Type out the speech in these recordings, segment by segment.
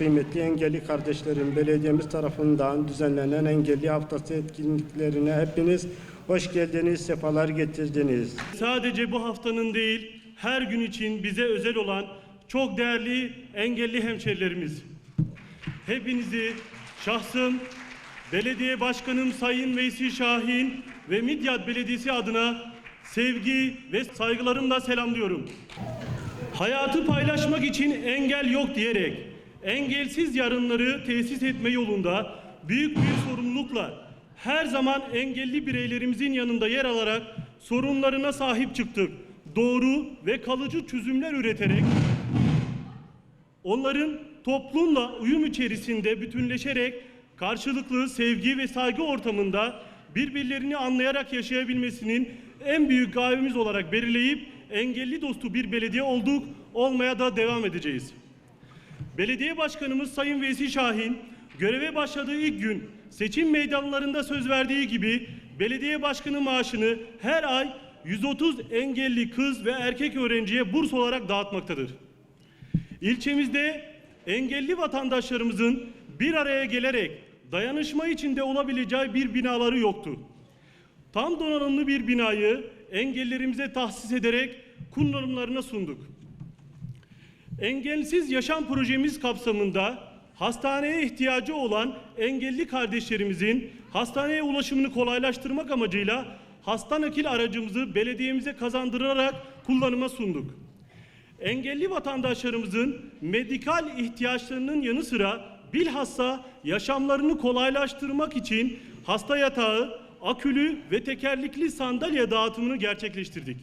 kıymetli engelli kardeşlerim, belediyemiz tarafından düzenlenen engelli haftası etkinliklerine hepiniz hoş geldiniz, sefalar getirdiniz. Sadece bu haftanın değil, her gün için bize özel olan çok değerli engelli hemşerilerimiz. Hepinizi şahsım, belediye başkanım Sayın Veysi Şahin ve Midyat Belediyesi adına sevgi ve saygılarımla selamlıyorum. Hayatı paylaşmak için engel yok diyerek engelsiz yarınları tesis etme yolunda büyük bir sorumlulukla her zaman engelli bireylerimizin yanında yer alarak sorunlarına sahip çıktık. Doğru ve kalıcı çözümler üreterek onların toplumla uyum içerisinde bütünleşerek karşılıklı sevgi ve saygı ortamında birbirlerini anlayarak yaşayabilmesinin en büyük gayemiz olarak belirleyip engelli dostu bir belediye olduk, olmaya da devam edeceğiz. Belediye Başkanımız Sayın Veysi Şahin göreve başladığı ilk gün seçim meydanlarında söz verdiği gibi belediye başkanı maaşını her ay 130 engelli kız ve erkek öğrenciye burs olarak dağıtmaktadır. İlçemizde engelli vatandaşlarımızın bir araya gelerek dayanışma içinde olabileceği bir binaları yoktu. Tam donanımlı bir binayı engellerimize tahsis ederek kullanımlarına sunduk. Engelsiz Yaşam Projemiz kapsamında hastaneye ihtiyacı olan engelli kardeşlerimizin hastaneye ulaşımını kolaylaştırmak amacıyla hasta nakil aracımızı belediyemize kazandırarak kullanıma sunduk. Engelli vatandaşlarımızın medikal ihtiyaçlarının yanı sıra bilhassa yaşamlarını kolaylaştırmak için hasta yatağı, akülü ve tekerlekli sandalye dağıtımını gerçekleştirdik.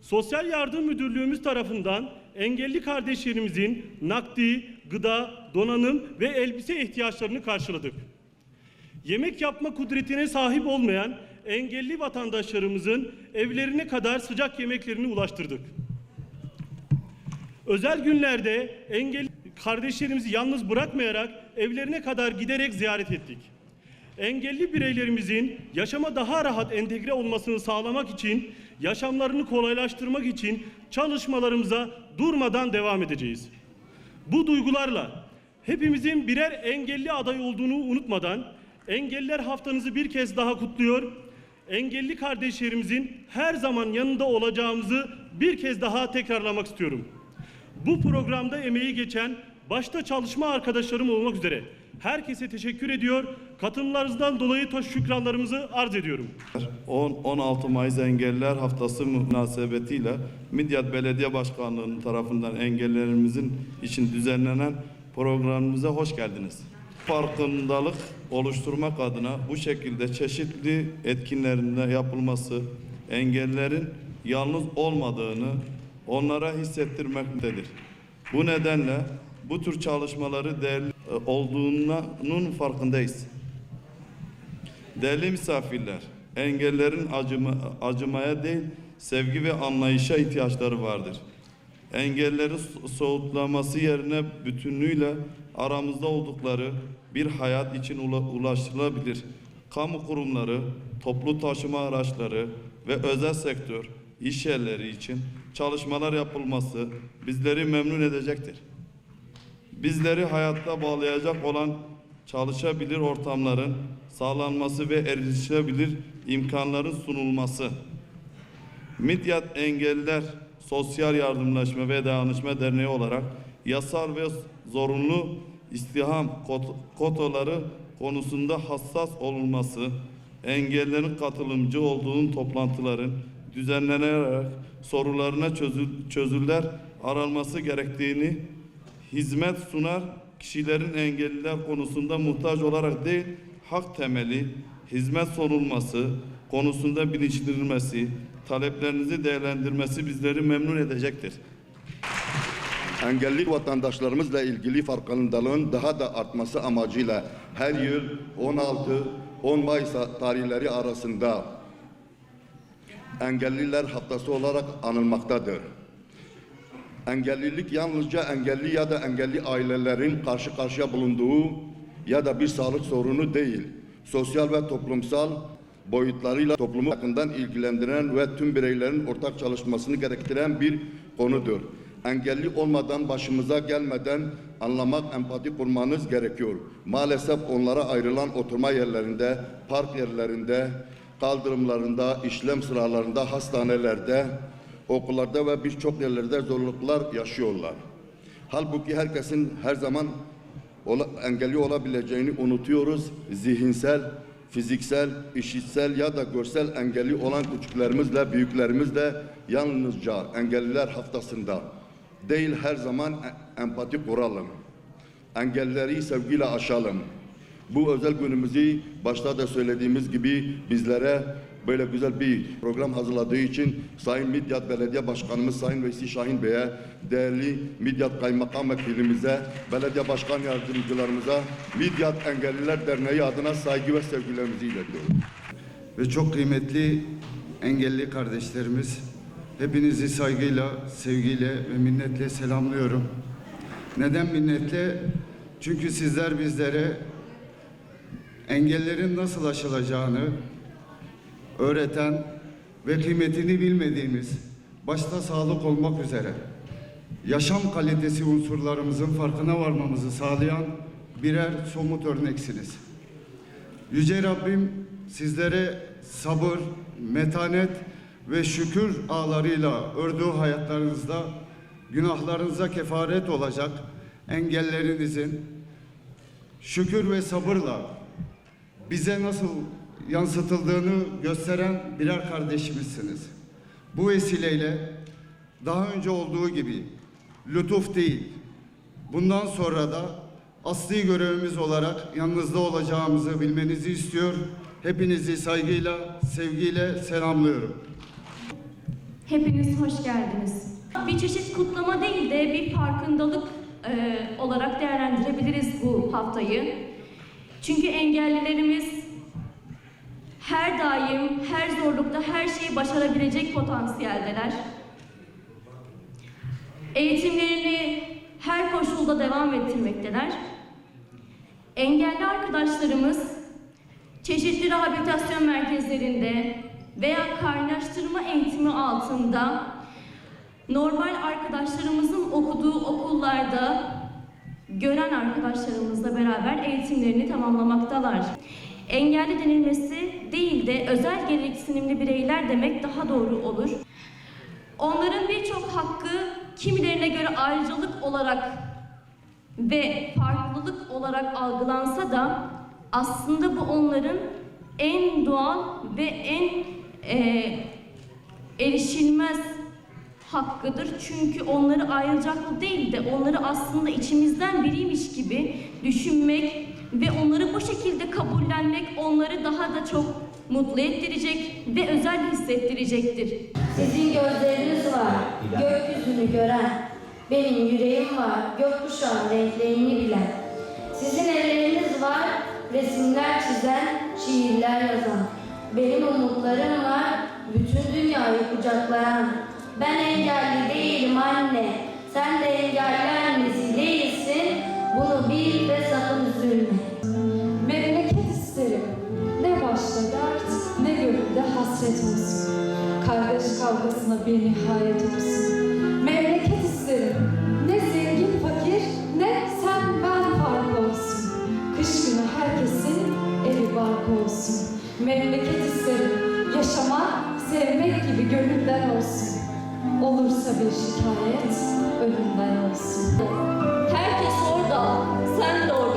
Sosyal Yardım Müdürlüğümüz tarafından engelli kardeşlerimizin nakdi, gıda, donanım ve elbise ihtiyaçlarını karşıladık. Yemek yapma kudretine sahip olmayan engelli vatandaşlarımızın evlerine kadar sıcak yemeklerini ulaştırdık. Özel günlerde engelli kardeşlerimizi yalnız bırakmayarak evlerine kadar giderek ziyaret ettik. Engelli bireylerimizin yaşama daha rahat entegre olmasını sağlamak için, yaşamlarını kolaylaştırmak için çalışmalarımıza durmadan devam edeceğiz. Bu duygularla hepimizin birer engelli aday olduğunu unutmadan Engelliler Haftanızı bir kez daha kutluyor. Engelli kardeşlerimizin her zaman yanında olacağımızı bir kez daha tekrarlamak istiyorum. Bu programda emeği geçen başta çalışma arkadaşlarım olmak üzere herkese teşekkür ediyor. Katılımlarınızdan dolayı to- şükranlarımızı arz ediyorum. 10-16 Mayıs Engelliler Haftası münasebetiyle Midyat Belediye Başkanlığı'nın tarafından engellerimizin için düzenlenen programımıza hoş geldiniz. Farkındalık oluşturmak adına bu şekilde çeşitli etkinlerinde yapılması engellerin yalnız olmadığını onlara hissettirmektedir. Bu nedenle bu tür çalışmaları değerli olduğunun farkındayız. Değerli misafirler, engellerin acıma, acımaya değil, sevgi ve anlayışa ihtiyaçları vardır. Engelleri so- soğutlaması yerine bütünlüğüyle aramızda oldukları bir hayat için ula- ulaştırılabilir. Kamu kurumları, toplu taşıma araçları ve özel sektör, iş yerleri için çalışmalar yapılması bizleri memnun edecektir bizleri hayatta bağlayacak olan çalışabilir ortamların sağlanması ve erişilebilir imkanların sunulması. Midyat Engelliler Sosyal Yardımlaşma ve Dayanışma Derneği olarak yasal ve zorunlu istiham kot- kotaları konusunda hassas olunması, engellerin katılımcı olduğunun toplantıların düzenlenerek sorularına çözül- çözüller aranması gerektiğini hizmet sunar kişilerin engelliler konusunda muhtaç olarak değil, hak temeli, hizmet sorulması konusunda bilinçlendirilmesi, taleplerinizi değerlendirmesi bizleri memnun edecektir. Engelli vatandaşlarımızla ilgili farkındalığın daha da artması amacıyla her yıl 16-10 Mayıs tarihleri arasında Engelliler Haftası olarak anılmaktadır. Engellilik yalnızca engelli ya da engelli ailelerin karşı karşıya bulunduğu ya da bir sağlık sorunu değil, sosyal ve toplumsal boyutlarıyla toplumu yakından ilgilendiren ve tüm bireylerin ortak çalışmasını gerektiren bir konudur. engelli olmadan başımıza gelmeden anlamak, empati kurmanız gerekiyor. Maalesef onlara ayrılan oturma yerlerinde, park yerlerinde, kaldırımlarında, işlem sıralarında, hastanelerde, okullarda ve birçok yerlerde zorluklar yaşıyorlar. Halbuki herkesin her zaman ola- engelli olabileceğini unutuyoruz. Zihinsel, fiziksel, işitsel ya da görsel engelli olan küçüklerimizle, büyüklerimizle yalnızca engelliler haftasında değil her zaman e- empati kuralım. Engelleri sevgiyle aşalım. Bu özel günümüzü başta da söylediğimiz gibi bizlere böyle güzel bir program hazırladığı için Sayın Midyat Belediye Başkanımız Sayın Veysi Şahin Bey'e, değerli Midyat Kaymakam Vekilimize, belediye başkan yardımcılarımıza, Midyat Engelliler Derneği adına saygı ve sevgilerimizi iletiyorum. ve çok kıymetli engelli kardeşlerimiz. Hepinizi saygıyla, sevgiyle ve minnetle selamlıyorum. Neden minnetle? Çünkü sizler bizlere engellerin nasıl aşılacağını öğreten ve kıymetini bilmediğimiz, başta sağlık olmak üzere yaşam kalitesi unsurlarımızın farkına varmamızı sağlayan birer somut örneksiniz. Yüce Rabbim sizlere sabır, metanet ve şükür ağlarıyla ördüğü hayatlarınızda günahlarınıza kefaret olacak engellerinizin şükür ve sabırla bize nasıl yansıtıldığını gösteren birer kardeşimizsiniz. Bu vesileyle daha önce olduğu gibi lütuf değil, bundan sonra da asli görevimiz olarak yanınızda olacağımızı bilmenizi istiyor. Hepinizi saygıyla, sevgiyle selamlıyorum. Hepiniz hoş geldiniz. Bir çeşit kutlama değil de bir farkındalık e, olarak değerlendirebiliriz bu haftayı. Çünkü engellilerimiz her daim, her zorlukta her şeyi başarabilecek potansiyeldeler. Eğitimlerini her koşulda devam ettirmekteler. Engelli arkadaşlarımız çeşitli rehabilitasyon merkezlerinde veya kaynaştırma eğitimi altında normal arkadaşlarımızın okuduğu okullarda gören arkadaşlarımızla beraber eğitimlerini tamamlamaktalar. Engelli denilmesi değil de özel gereksinimli bireyler demek daha doğru olur. Onların birçok hakkı kimilerine göre ayrıcalık olarak ve farklılık olarak algılansa da aslında bu onların en doğal ve en e, erişilmez hakkıdır. Çünkü onları ayrıcaklı değil de onları aslında içimizden biriymiş gibi düşünmek ve onları bu şekilde kabullenmek onları daha da çok mutlu ettirecek ve özel hissettirecektir. Sizin gözleriniz var, gökyüzünü gören. Benim yüreğim var, gökkuşağın renklerini bilen. Sizin elleriniz var, resimler çizen, şiirler yazan. Benim umutlarım var, bütün dünyayı kucaklayan. Ben engelli değilim hasret olsun. Kardeş kavgasına bir nihayet olsun. Memleket isterim. Ne zengin fakir, ne sen ben fark olsun. Kış günü herkesin evi barkı olsun. Memleket isterim. Yaşamak, sevmek gibi gönülden olsun. Olursa bir şikayet, ölümden olsun. Herkes orada, sen de oradasın.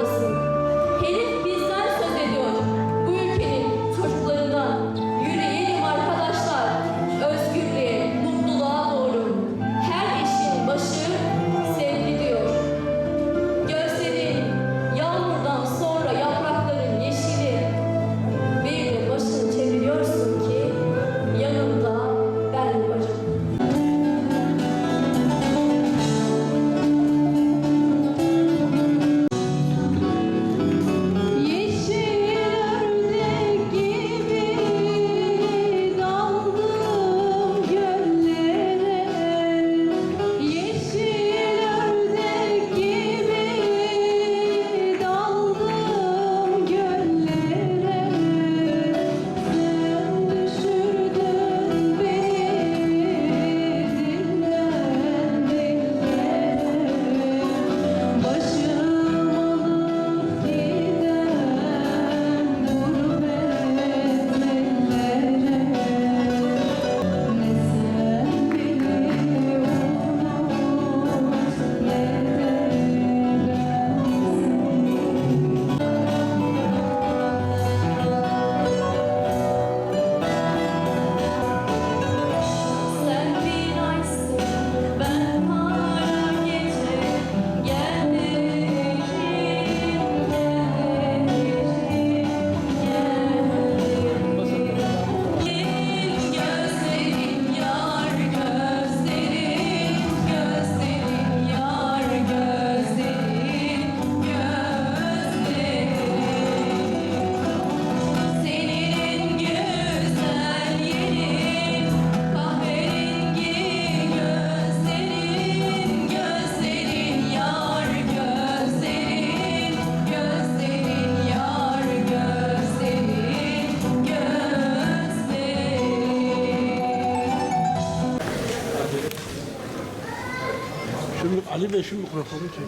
Şu, Ali Bey şu mikrofonu çek.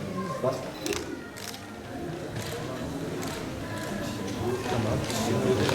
Tamam.